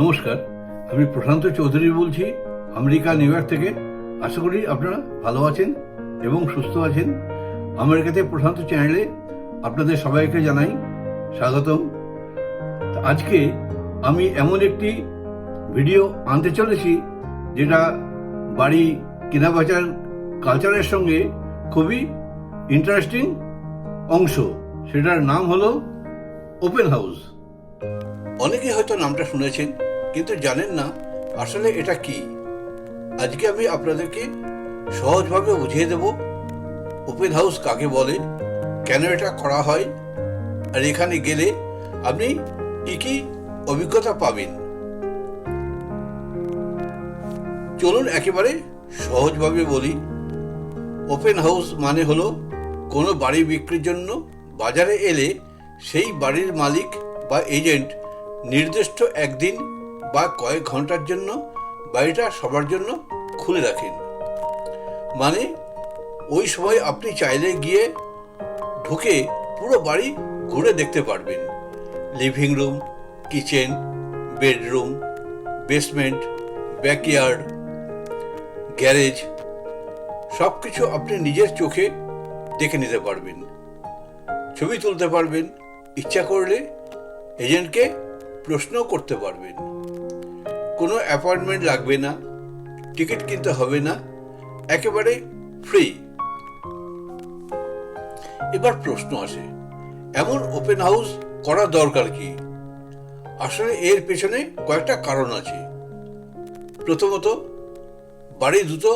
নমস্কার, আমি প্রশান্ত চৌধুরী বলছি, আমেরিকা, নিউ ইয়র্ক থেকে। আশা করি আপনারা ভালো আছেন এবং সুস্থ আছেন। আমেরিকাতে প্রশান্ত চ্যানেলে আপনাদের সবাইকে জানাই স্বাগতম। আজকে আমি এমন একটি ভিডিও আনতে চলেছি, যেটা বাড়ি কেনাবেচার কালচারের সঙ্গে খুবই ইন্টারেস্টিং অংশ। সেটার নাম হলো ওপেন হাউস। অনেকে হয়তো নামটা শুনেছেন কিন্তু জানেন না আসলে এটা কি? আজকে আমি আপনাদেরকে সহজভাবে বুঝিয়ে দেব ওপেন হাউস কাকে বলে, কেন এটা করা হয়, আর এখানে গেলে আপনি কি কি অভিজ্ঞতা পাবেন। চলুন একেবারে সহজভাবে বলি। ওপেন হাউস মানে হলো কোনো বাড়ি বিক্রির জন্য বাজারে এলে সেই বাড়ির মালিক বা এজেন্ট নির্দিষ্ট একদিন বা কয়েক ঘণ্টার জন্য বাড়িটা সবার জন্য খুলে রাখেন। মানে ওই সময় আপনি চাইলে গিয়ে ঢুকে পুরো বাড়ি ঘুরে দেখতে পারবেন। Living room, kitchen, bedroom, basement, backyard, garage সব কিছু আপনি নিজের চোখে দেখে নিতে পারবেন। ছবি তুলতে পারবেন, ইচ্ছা করলে এজেন্টকে প্রশ্নও করতে পারবেন। কোনো অ্যাপয়েন্টমেন্ট লাগবে না টিকিট কিনতে হবে না, একেবারে ফ্রি এবার প্রশ্ন আসে, এমন ওপেন হাউস করা দরকার কি? আসলে এর পেছনে কয়েকটা কারণ আছে। প্রথমত, বাড়ি দ্রুত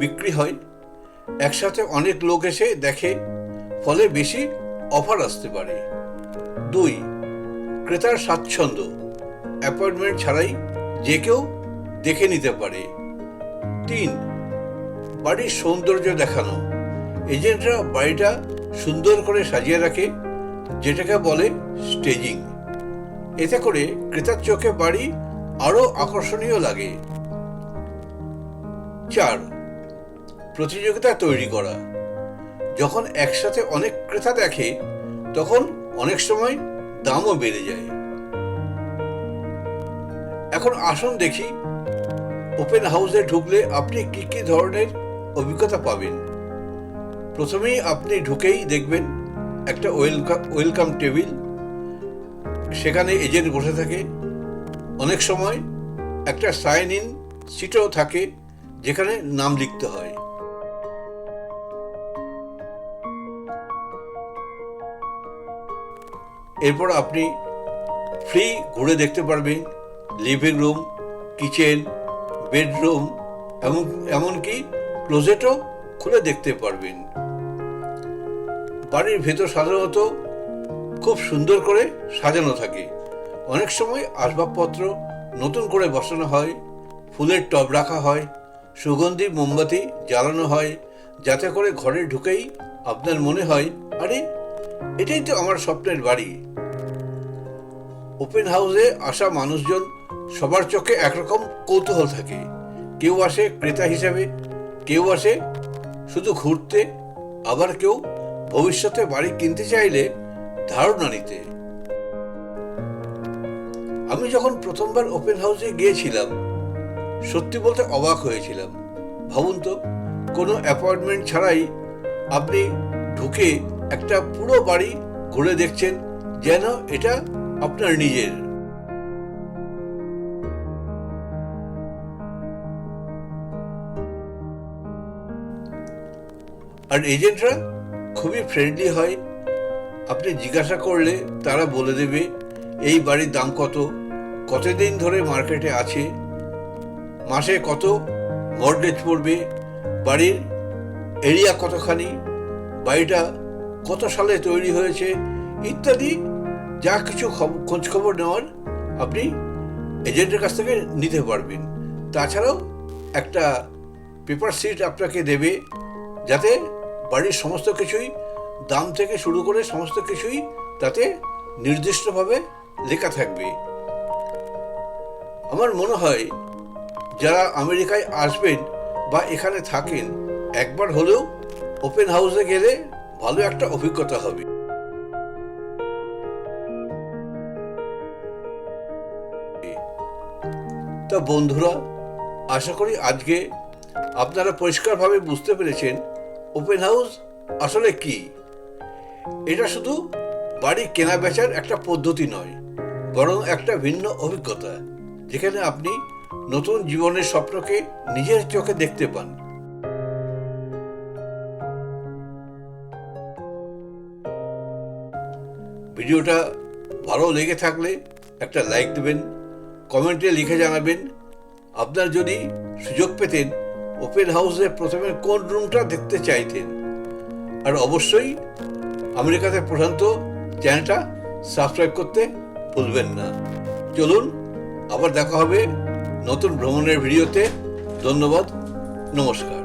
বিক্রি হয়, একসাথে অনেক লোক এসে দেখে, ফলে বেশি অফার আসতে পারে। দুই, ক্রেতার স্বাচ্ছন্দ্য অ্যাপয়েন্টমেন্ট ছাড়াই যে কেউ দেখে নিতে পারে। তিন, বাড়ির সৌন্দর্য দেখানো। এজেন্টরা বাড়িটা সুন্দর করে সাজিয়ে রাখে, যেটাকে বলে স্টেজিং। এতে করে ক্রেতার চোখে বাড়ি আরও আকর্ষণীয় লাগে। চার, প্রতিযোগিতা তৈরি করা। যখন একসাথে অনেক ক্রেতা দেখে, তখন অনেক সময় দামও বেড়ে যায়। এখন আসুন দেখি ওপেন হাউসে ঢুকলে আপনি কি কি ধরনের অভিজ্ঞতা পাবেন। প্রথমেই আপনি ঢুকেই দেখবেন একটা ওয়েলকাম ওয়েলকাম টেবিল সেখানে এজেন্ট বসে থাকে। অনেক সময় একটা সাইন ইন সিটও থাকে, যেখানে নাম লিখতে হয়। এরপর আপনি ফ্রি ঘুরে দেখতে পারবেন। লিভিং রুম কিচেন বেডরুম এমন এমনকি ক্লোজেটও খুলে দেখতে পারবেন। বাড়ির ভেতর সাধারণত খুব সুন্দর করে সাজানো থাকে। অনেক সময় আসবাবপত্র নতুন করে বসানো হয়, ফুলের টব রাখা হয়, সুগন্ধি মোমবাতি জ্বালানো হয়, যাতে করে ঘরে ঢুকেই আপনার মনে হয়, আরে, এটাই তো আমার স্বপ্নের বাড়ি। ওপেন হাউসে আসা মানুষজন সবার চোখে একরকম কৌতূহল থাকে। কেউ আসে ক্রেতা হিসেবে, কেউ আসে শুধু ঘুরতে, আবার কেউ ভবিষ্যতে বাড়ি কিনতে চাইলে ধারণা নিতে। আমি যখন প্রথমবার ওপেন হাউসে গিয়েছিলাম, সত্যি বলতে অবাক হয়েছিলাম। ভাবুন তো, কোনো অ্যাপয়েন্টমেন্ট ছাড়াই আপনি ঢুকে একটা পুরো বাড়ি ঘুরে দেখছেন যেন এটা আপনার নিজের। আর এজেন্টরা খুবই ফ্রেন্ডলি হয়। আপনি জিজ্ঞাসা করলে তারা বলে দেবে, এই বাড়ির দাম কত? কতদিন ধরে মার্কেটে আছে? মাসে কত? মর্গেজ পড়বে? বাড়ির এরিয়া কতখানি? বাড়িটা কত সালে তৈরি হয়েছে? ইত্যাদি যা কিছু খব- খোঁজ নেওয়ার আপনি এজেন্টের কাছ থেকে নিতে পারবেন। তাছাড়াও একটা পেপার সিট আপনাকে দেবে যাতে বাড়ির সমস্ত কিছুই, দাম থেকে শুরু করে সমস্ত কিছুই তাতে নির্দিষ্টভাবে লেখা থাকবে। আমার মনে হয়, যারা আমেরিকায় আসবেন বা এখানে থাকেন, একবার হলেও ওপেন হাউসে গেলে ভালো একটা অভিজ্ঞতা হবে। তা বন্ধুরা, আশা করি আজকে আপনারা পরিষ্কারভাবে বুঝতে পেরেছেন ওপেন হাউস আসলে কি? এটা শুধু বাড়ি কেনা বেচার একটা পদ্ধতি নয়, বরং একটা ভিন্ন অভিজ্ঞতা, যেখানে আপনি নতুন জীবনের স্বপ্নকে নিজের চোখে দেখতে পান। ভিডিওটা ভালো লেগে থাকলে একটা লাইক দেবেন, কমেন্টে লিখে জানাবেন। আপনার যদি সুযোগ পেতেন ওপেন হাউসে প্রথমে কোন রুমটা দেখতে চাইতেন? আর অবশ্যই আমেরিকাতে প্রশান্ত চ্যানেলটা সাবস্ক্রাইব করতে ভুলবেন না। চলুন, আবার দেখা হবে নতুন ভ্রমণের ভিডিওতে। ধন্যবাদ, নমস্কার।